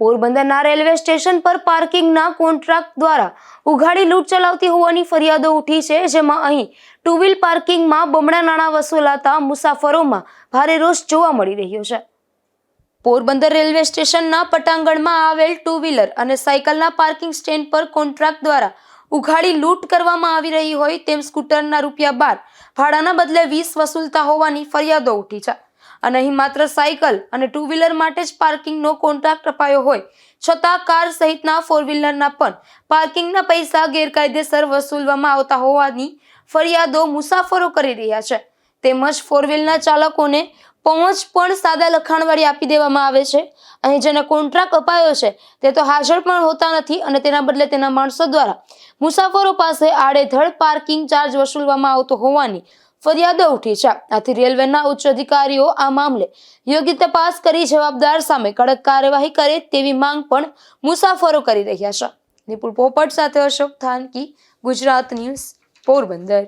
પોરબંદરના railway station પર પાર્કિંગના contract દ્વારા ઉઘાડી લૂંટ ચલાવતી હોવાની ફરિયાદો ઉઠી છે, જેમાં અહીં ટુ વ્હીલ પાર્કિંગમાં બમણા નાણાં વસૂલાતા મુસાફરોમાં ભારે રોષ જોવા મળી રહ્યો છે. પોરબંદર રેલવે સ્ટેશનના પટાંગણમાં આવેલ ટુ વ્હીલર અને સાયકલના પાર્કિંગ સ્ટેન્ડ પર કોન્ટ્રાક્ટ દ્વારા ઉઘાડી લૂંટ કરવામાં આવી રહી હોય તેમ સ્કૂટરના રૂપિયા બાર ભાડાના બદલે વીસ વસૂલતા હોવાની ફરિયાદો ઉઠી છે. અને અહીં માત્ર સાયકલ અને ટુ વ્હીલર માટે જ પાર્કિંગનો કોન્ટ્રાક્ટ અપાયો હોય. છતાં કાર સહિતના ફોર વ્હીલરના પણ પાર્કિંગના પૈસા ગેરકાયદેસર વસૂલવામાં આવતા હોવાની ફરિયાદો મુસાફરો કરી રહ્યા છે. તેમજ ફોર વ્હીલના ચાલકોને પહોંચ પણ સાદા લખાણવાળી આપી દેવામાં આવે છે. અહીં જેને કોન્ટ્રાક્ટ અપાયો છે તે તો હાજર પણ હોતા નથી અને તેના બદલે તેના માણસો દ્વારા મુસાફરો પાસે આડેધડ પાર્કિંગ ચાર્જ વસૂલવામાં આવતો હોવાની ફરિયાદો ઉઠી છે. આથી રેલવેના ઉચ્ચ અધિકારીઓ આ મામલે યોગ્ય તપાસ કરી જવાબદાર સામે કડક કાર્યવાહી કરે તેવી માંગ પણ મુસાફરો કરી રહ્યા છે. નિપુલ પોપટ સાથે અશોક થાનકી, ગુજરાત ન્યૂઝ, પોરબંદર.